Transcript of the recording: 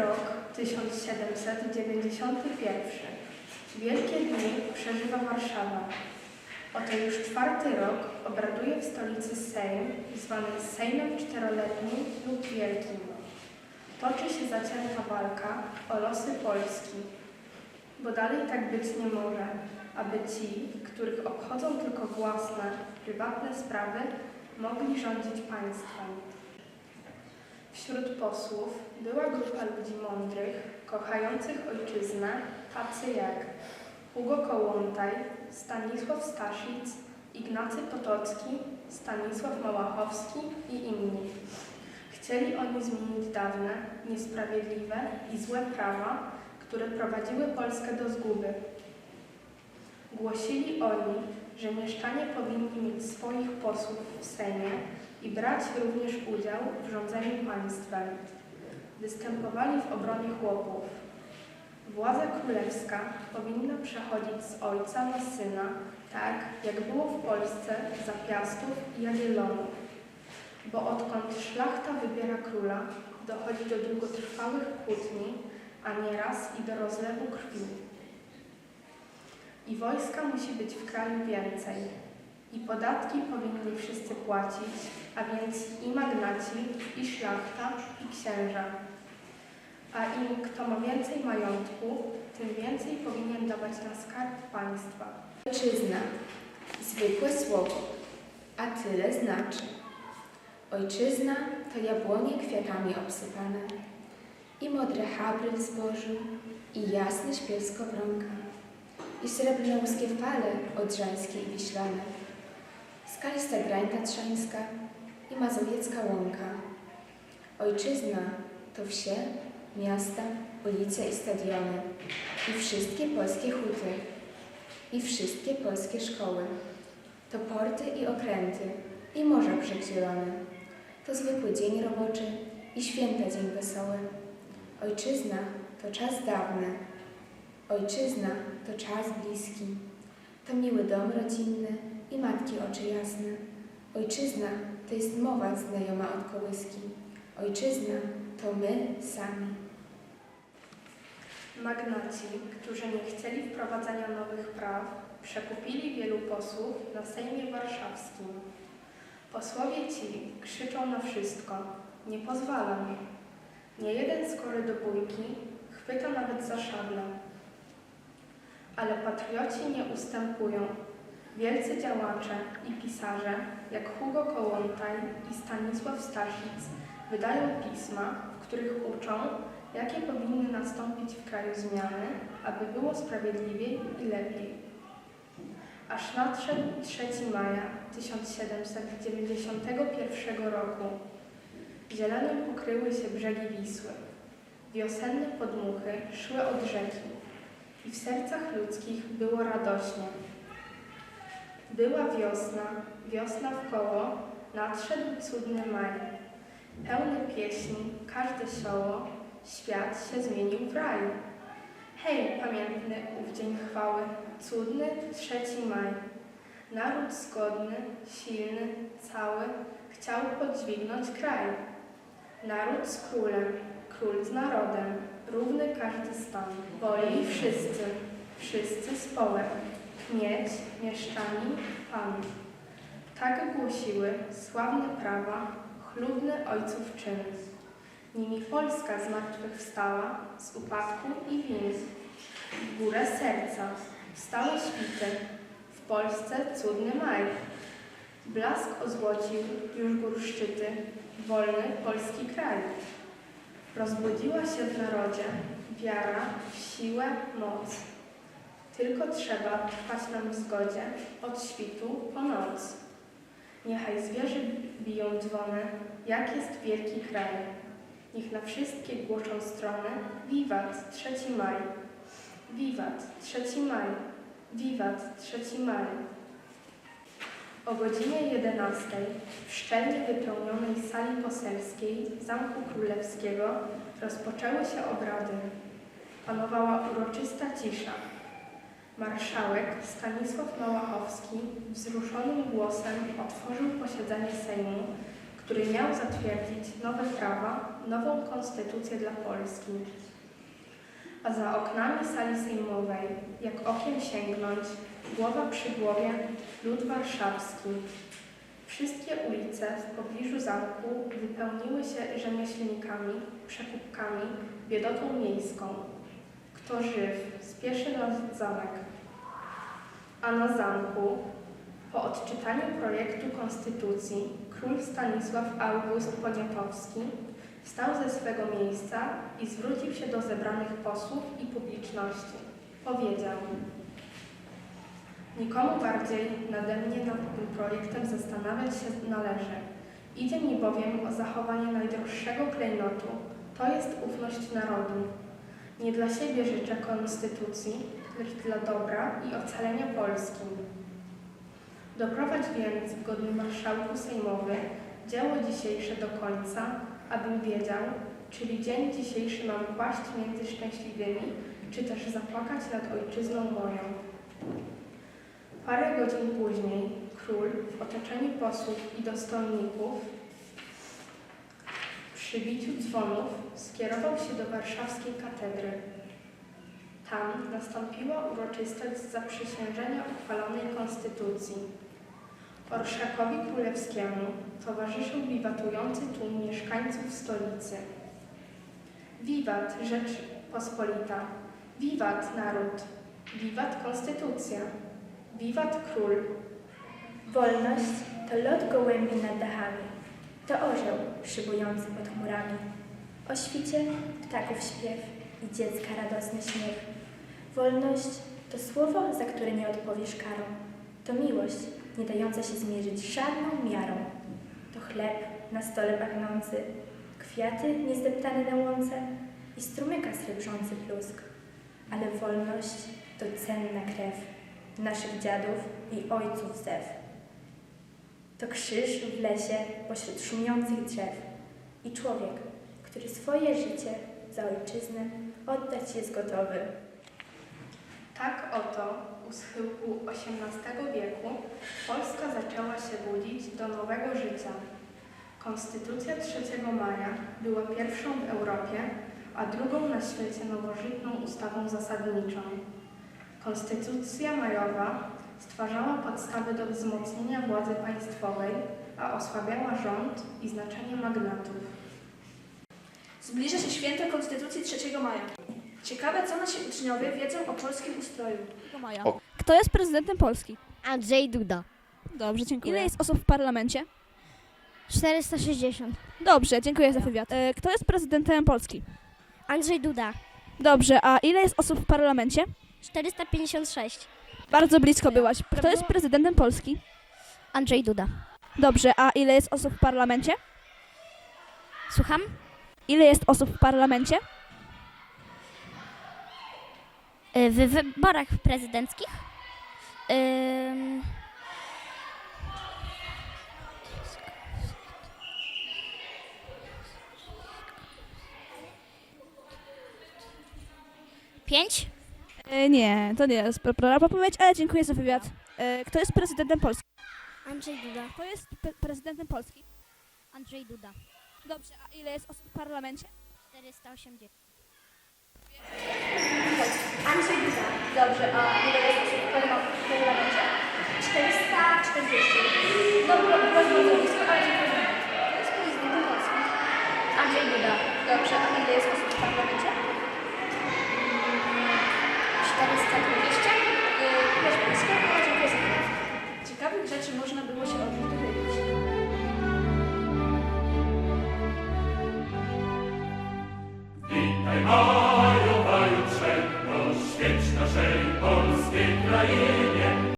rok 1791. Wielkie dni przeżywa Warszawa. Oto już czwarty rok obraduje w stolicy Sejm, zwany Sejmem Czteroletnim lub Wielkim. Toczy się zacięta walka o losy Polski, bo dalej tak być nie może, aby ci, których obchodzą tylko własne, prywatne sprawy, mogli rządzić państwem. Wśród posłów była grupa ludzi mądrych, kochających ojczyznę, tacy jak Hugo Kołłątaj, Stanisław Staszic, Ignacy Potocki, Stanisław Małachowski i inni. Chcieli oni zmienić dawne, niesprawiedliwe i złe prawa, które prowadziły Polskę do zguby. Głosili oni, że mieszczanie powinni mieć swoich posłów w Sejmie i brać również udział w rządzeniu państwem. Występowali w obronie chłopów. Władza królewska powinna przechodzić z ojca na syna, tak jak było w Polsce za Piastów i Jagiellonów. Bo odkąd szlachta wybiera króla, dochodzi do długotrwałych kłótni, a nieraz i do rozlewu krwi. I wojska musi być w kraju więcej. I podatki powinni wszyscy płacić, a więc i magnaci, i szlachta, i księża. A im kto ma więcej majątku, tym więcej powinien dawać na skarb państwa. Ojczyzna. Zwykłe słowo, a tyle znaczy. Ojczyzna to jabłonie kwiatami obsypane i modre habry w zbożu i jasny śpiew skowronka i srebrne łuskie fale odrzańskie i wiślane, skalista grań tatrzańska i mazowiecka łąka. Ojczyzna to wsie, miasta, ulice i stadiony i wszystkie polskie huty i wszystkie polskie szkoły. To porty i okręty i morza brzeg. To zwykły dzień roboczy i święta dzień wesoły. Ojczyzna to czas dawny. Ojczyzna to czas bliski. To miły dom rodzinny i matki oczy jasne. Ojczyzna to jest mowa znajoma od kołyski. Ojczyzna to my sami. Magnaci, którzy nie chcieli wprowadzania nowych praw, przekupili wielu posłów na Sejmie Warszawskim. Posłowie ci krzyczą na wszystko, nie pozwalam. Nie jeden skory do bójki chwyta nawet za szablę. Ale patrioci nie ustępują. Wielcy działacze i pisarze, jak Hugo Kołłątaj i Stanisław Staszic, wydają pisma, w których uczą, jakie powinny nastąpić w kraju zmiany, aby było sprawiedliwiej i lepiej. Aż nadszedł 3 maja 1791 roku. Zieleniem pokryły się brzegi Wisły. Wiosenne podmuchy szły od rzeki i w sercach ludzkich było radośnie. Była wiosna, wiosna w koło, nadszedł cudny maj. Pełne pieśni, każde sioło, świat się zmienił w raj. Hej, pamiętny ów dzień chwały, cudny trzeci maj. Naród zgodny, silny, cały, chciał podźwignąć kraj. Naród z królem, król z narodem, równy każdy stan. Woli wszyscy, wszyscy z połem, kmieć, mieszczani, pan. Tak głosiły sławne prawa, chlubny ojców czyn. Nimi Polska zmartwychwstała z upadku i win. W górę serca stały świty, w Polsce cudny maj. Blask ozłocił już gór szczyty, wolny polski kraj. Rozbudziła się w narodzie wiara w siłę, moc. Tylko trzeba trwać nam w zgodzie od świtu po noc. Niechaj zwierzy biją dzwony, jak jest wielki kraj. Niech na wszystkie głoszą strony Wiwat 3 maj. Wiwat 3 maj. Wiwat 3 maj. O godzinie 11 w szczelnie wypełnionej sali poselskiej Zamku Królewskiego rozpoczęły się obrady. Panowała uroczysta cisza. Marszałek Stanisław Małachowski wzruszonym głosem otworzył posiedzenie Sejmu, który miał zatwierdzić nowe prawa, nową konstytucję dla Polski. A za oknami sali sejmowej, jak okiem sięgnąć, głowa przy głowie, lud warszawski. Wszystkie ulice w pobliżu zamku wypełniły się rzemieślnikami, przekupkami, biedotą miejską. Kto żyw, spieszy na zamek. A na zamku, po odczytaniu projektu konstytucji, król Stanisław August Poniatowski wstał ze swego miejsca i zwrócił się do zebranych posłów i publiczności. Powiedział: Nikomu bardziej nade mnie nad tym projektem zastanawiać się należy. Idzie mi bowiem o zachowanie najdroższego klejnotu, to jest ufność narodu. Nie dla siebie życzę konstytucji, lecz dla dobra i ocalenia Polski. Doprowadź więc w godnym marszałku sejmowy dzieło dzisiejsze do końca, abym wiedział, czyli dzień dzisiejszy mam kłaść między szczęśliwymi, czy też zapłakać nad ojczyzną moją. Parę godzin później król w otoczeniu posłów i dostojników przy biciu dzwonów skierował się do warszawskiej katedry. Tam nastąpiła uroczystość zaprzysiężenia uchwalonej konstytucji. Orszakowi Królewskiemu towarzyszył wiwatujący tłum mieszkańców stolicy. Wiwat Rzeczpospolita, wiwat naród, wiwat konstytucja, wiwat król. Wolność to lot gołębi nad dachami, to orzeł szybujący pod chmurami. O świcie ptaków śpiew i dziecka radosny śmiech. Wolność to słowo, za które nie odpowiesz karą. To miłość, nie dająca się zmierzyć żadną miarą. To chleb na stole pachnący, kwiaty niezdeptane na łące i strumyka srebrzący plusk. Ale wolność to cenna krew naszych dziadów i ojców zew. To krzyż w lesie pośród szumiących drzew i człowiek, który swoje życie za ojczyznę oddać jest gotowy. Tak oto u schyłku XVIII wieku Polska zaczęła się budzić do nowego życia. Konstytucja 3 maja była pierwszą w Europie, a drugą na świecie nowożytną ustawą zasadniczą. Konstytucja majowa stwarzała podstawy do wzmocnienia władzy państwowej, a osłabiała rząd i znaczenie magnatów. Zbliża się święto Konstytucji 3 maja. Ciekawe, co nasi uczniowie wiedzą o polskim ustroju. O. Kto jest prezydentem Polski? Andrzej Duda. Dobrze, dziękuję. Ile jest osób w parlamencie? 460. Dobrze, dziękuję za wywiad. E, Kto jest prezydentem Polski? Andrzej Duda. Dobrze, a ile jest osób w parlamencie? 456. Bardzo blisko byłaś. Kto jest prezydentem Polski? Andrzej Duda. Dobrze, a ile jest osób w parlamencie? Słucham? Ile jest osób w parlamencie? Y, W wyborach prezydenckich? Ym... Pięć? E, Nie, to nie jest poprawna odpowiedź, ale dziękuję za wywiad. E, Kto jest prezydentem Polski? Andrzej Duda. Kto jest pe- prezydentem Polski? Andrzej Duda. Dobrze, a ile jest osób w parlamencie? 480.